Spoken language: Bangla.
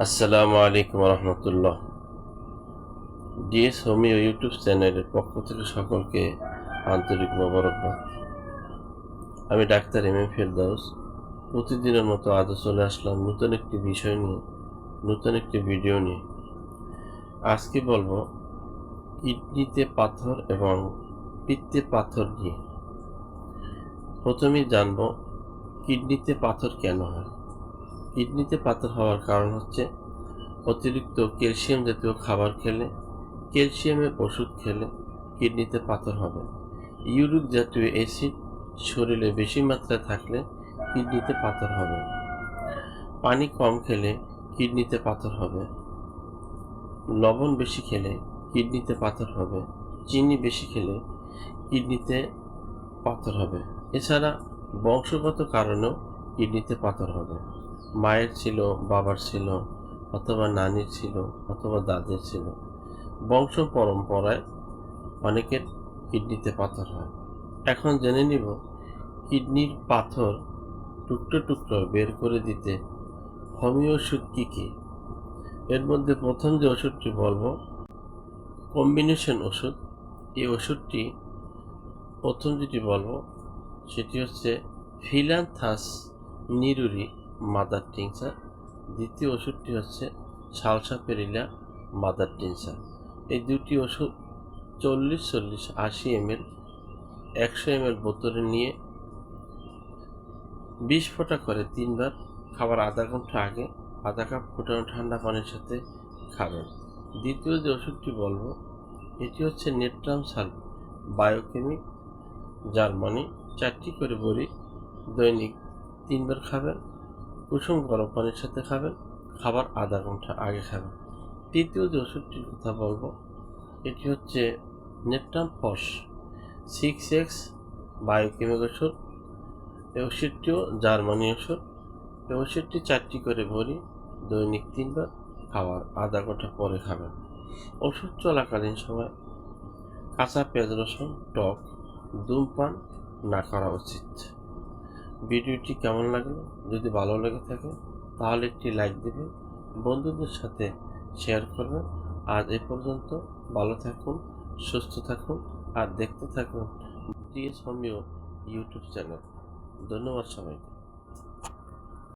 আসসালামু আলাইকুম রহমতুল্লাহ ডিএস হোমিও ইউটিউব চ্যানেলের পক্ষ থেকে সকলকে আন্তরিক মোবারকবাদ। আমি ডাক্তার এম এম ফেরদাউস। প্রতিদিনের মতো আজও চলে আসলাম নতুন একটি বিষয় নিয়ে, নতুন একটি ভিডিও নিয়ে। আজকে বলব, কিডনিতে পাথর এবং পিত্তে পাথর নিয়ে। প্রথমেই জানব, কিডনিতে পাথর কেন হয়? কিডনিতে পাথর হওয়ার কারণ হচ্ছে অতিরিক্ত ক্যালসিয়াম জাতীয় খাবার খেলে, ক্যালসিয়ামের ওষুধ খেলে কিডনিতে পাথর হবে। ইউরিক জাতীয় অ্যাসিড শরীরে বেশি মাত্রায় থাকলে কিডনিতে পাথর হবে। পানি কম খেলে কিডনিতে পাথর হবে। লবণ বেশি খেলে কিডনিতে পাথর হবে। চিনি বেশি খেলে কিডনিতে পাথর হবে। এছাড়া বংশগত কারণেও কিডনিতে পাথর হবে। মায়ের ছিল, বাবার ছিল, অথবা নানির ছিল, অথবা দাদির ছিল। বংশ পরম্পরায় অনেকের কিডনিতে পাথর হয়। এখন জেনে নিব, কিডনির পাথর টুকরো টুকরো বের করে দিতে হোমিও ওষুধ কী কী? এর মধ্যে প্রথম যে ওষুধটি বলব, কম্বিনেশন ওষুধ। এই ওষুধটি প্রথম যেটি বলব, সেটি হচ্ছে ফিলান্থাস নিরুরি মাদার টিংসার দ্বিতীয় ওষুধটি হচ্ছে সালসা পেরিলা মাদার টিংসার এই দুটি ওষুধ চল্লিশ চল্লিশ আশি এমএল, একশো এমএল বোতলে নিয়ে বিশ ফোঁটা করে তিনবার খাবার আধা ঘণ্টা আগে আধা কাপ ফুটানো ঠান্ডা পানির সাথে খাবেন। দ্বিতীয় যে ওষুধটি বলব, এটি হচ্ছে নেট্রাম সাল্ফ বায়োকেমিক জার্মানি। চারটি করে বড়ি দৈনিক তিনবার খাবেন। কুসুম গরম পানির সাথে খাবেন খাবার আধা ঘণ্টা আগে খাবেন তৃতীয় যে ওষুধটির কথা বলব, এটি হচ্ছে natrum phos six X biochemic ওষুধ। এই ওষুধটিও জার্মানি ওষুধ। এই ওষুধটি চারটি করে ভরি, দৈনিক তিনবার খাওয়ার আধা ঘণ্টা পরে খাবেন। ওষুধ চলাকালীন সময় কাঁচা পেঁয়াজ রসুন, টক ধূমপান না করা উচিত। ভিডিওটি কেমন লাগল? যদি ভালো লেগে থাকে, তাহলে একটি লাইক দেবেন, বন্ধুদের সাথে শেয়ার করবেন। আজ এ পর্যন্ত, ভালো থাকুন, সুস্থ থাকুন, আর দেখতে থাকুন ডিএস হোমিও ইউটিউব চ্যানেল ধন্যবাদ সবাইকে।